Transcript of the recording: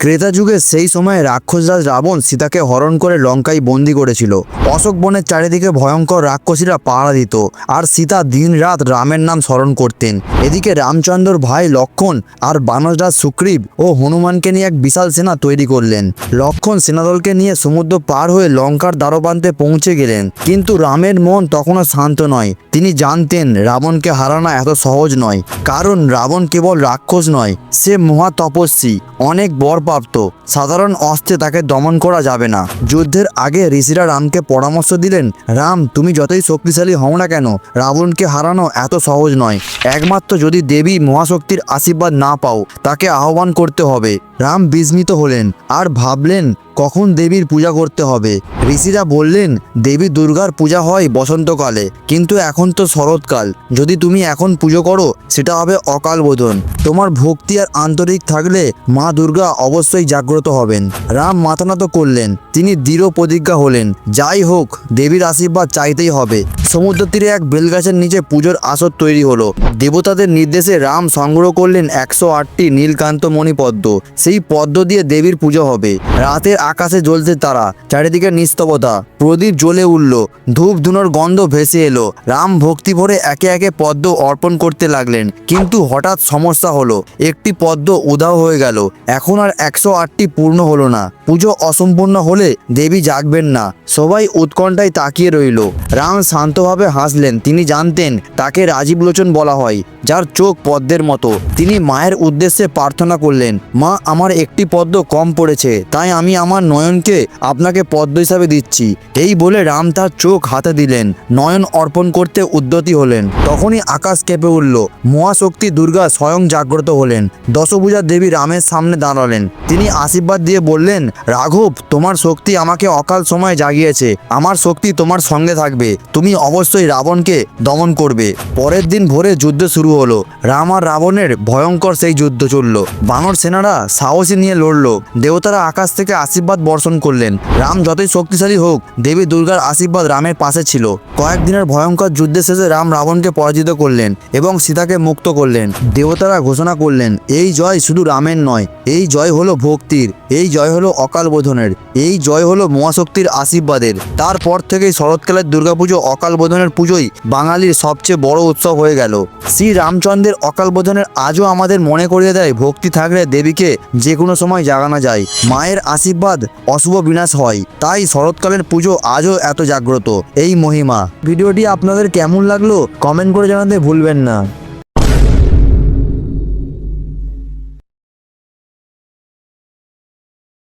ক্রেতা যুগে সেই সময় রাক্ষসরাজ রাবণ সীতাকে হরণ করে লঙ্কায় বন্দি করেছিল। অশোক বনের চারিদিকে ভয়ঙ্কর রাক্ষসীরা পাহারা দিত আর সীতা দিন রাত রামের নাম স্মরণ করতেন। এদিকে রামচন্দ্রর ভাই লক্ষণ আর বানররাজ সুগ্রীব ও হনুমানকে নিয়ে এক বিশাল সেনা তৈরি করলেন। লক্ষণ সেনাদলকে নিয়ে সমুদ্র পার হয়ে লঙ্কার দ্বারপ্রান্তে পৌঁছে গেলেন। কিন্তু রামের মন তখনও শান্ত নয়। তিনি জানতেন রাবণকে হারানো এত সহজ নয়। কারণ রাবণ কেবল রাক্ষস নয় সে মহা তপস্বী, অনেক বরপ্রাপ্ত। সাধারণ অস্ত্রে তাকে দমন করা যাবে না। যুদ্ধের আগে ঋষিরা রামকে পরামর্শ দিলেন, রাম, তুমি যতই শক্তিশালী হও না কেন, রাবণকে হারানো এত সহজ নয়। একমাত্র যদি দেবী মহাশক্তির আশীর্বাদ না পাও, তাকে আহ্বান করতে হবে। রাম বিস্মিত হলেন আর ভাবলেন কখন দেবীর পূজা করতে হবে? ঋষিরা বললেন, দেবী দুর্গার পূজা হয় বসন্তকালে, কিন্তু এখন তো শরৎকাল। যদি তুমি এখন পুজো করো, সেটা হবে অকাল বোধন। তোমার ভক্তি আর আন্তরিক থাকলে মা দুর্গা অবশ্যই জাগ্রত হবেন। রাম মাথানত করলেন। তিনি দৃঢ় প্রতিজ্ঞা হলেন, যাই হোক, দেবীর আশীর্বাদ চাইতেই হবে। সমুদ্র তীরে এক বেলগাছের নিচে পুজোর আসর তৈরি হলো। দেবতাদের নির্দেশে রাম সংগ্রহ করলেন একশো আটটি নীলকান্ত মণি পদ্ম সেই পদ্ম দিয়ে দেবীর পুজো হবে। রাতের আকাশে জ্বলছে তারা। চারিদিকে নিস্তবতা প্রদীপ জ্বলে উঠল। ধূপ ধুনোর গন্ধ ভেসে এলো। রাম ভক্তি ভরে একে একে পদ্ম অর্পণ করতে লাগলেন। কিন্তু হঠাৎ সমস্যা হলো। একটি পদ্ম উধাও হয়ে গেল। এখন আর একশো আটটি পূর্ণ হলো না। পুজো অসম্পূর্ণ হলে দেবী জাগবেন না। সবাই উৎকণ্ঠায় তাকিয়ে রইল। রাম শান্তভাবে হাসলেন। তিনি জানতেন, তাকে রাজীব লোচন বলা হয়, যার চোখ পদ্মের মতো। তিনি মায়ের উদ্দেশ্যে প্রার্থনা করলেন, মা, আমার একটি পদ্ম কম পড়েছে, তাই আমি আমার নয়নকে আপনাকে পদ্ম হিসাবে দিচ্ছি। এই বলে রাম তার চোখ হাতে দিলেন। নয়ন অর্পণ করতে উদ্যতী হলেন। তখনই আকাশ কেঁপে উঠল। মহাশক্তি দুর্গা স্বয়ং জাগ্রত হলেন। দশভুজা দেবী রামের সামনে দাঁড়ালেন। তিনি আশীর্বাদ দিয়ে বললেন, রাঘব, তোমার শক্তি আমাকে অকাল সময় জাগিয়েছে। আমার শক্তি তোমার সঙ্গে থাকবে। তুমি অবশ্যই রাবণকে দমন করবে। পরের দিন ভোরে যুদ্ধ শুরু হলো। রাম আর রাবণের ভয়ঙ্কর সেই যুদ্ধ চলল। বানর সেনারা সাহসী নিয়ে লড়ল। দেবতারা আকাশ থেকে আশীর্বাদ বর্ষণ করলেন। রাম যতই শক্তিশালী হোক, দেবী দুর্গার আশীর্বাদ রামের পাশে ছিল। কয়েকদিনের ভয়ঙ্কর যুদ্ধের শেষে রাম রাবণকে পরাজিত করলেন এবং সীতাকে মুক্ত করলেন। দেবতারা ঘোষণা করলেন, এই জয় শুধু রামের নয়, এই জয় হলো ভক্তির, এই জয় হলো অকাল বোধনের, এই জয় হলো মহাশক্তির আশীর্বাদের। তারপর থেকেই শরৎকালের দুর্গাপুজো অকাল বোধনের পুজোই বাঙালির সবচেয়ে বড় উৎসব হয়ে গেল। শ্রী রামচন্দ্রের অকালবোধনের আজও আমাদের মনে করিয়ে দেয় ভক্তি থাকলে দেবীকে যে কোনো সময় জাগানো যায়। মায়ের আশীর্বাদ অশুভ বিনাশ হয়। তাই শরৎকালের পুজো আজও এত জাগ্রত। এই মহিমা। ভিডিওটি আপনাদের কেমন লাগল কমেন্ট করে জানাতে ভুলবেন না।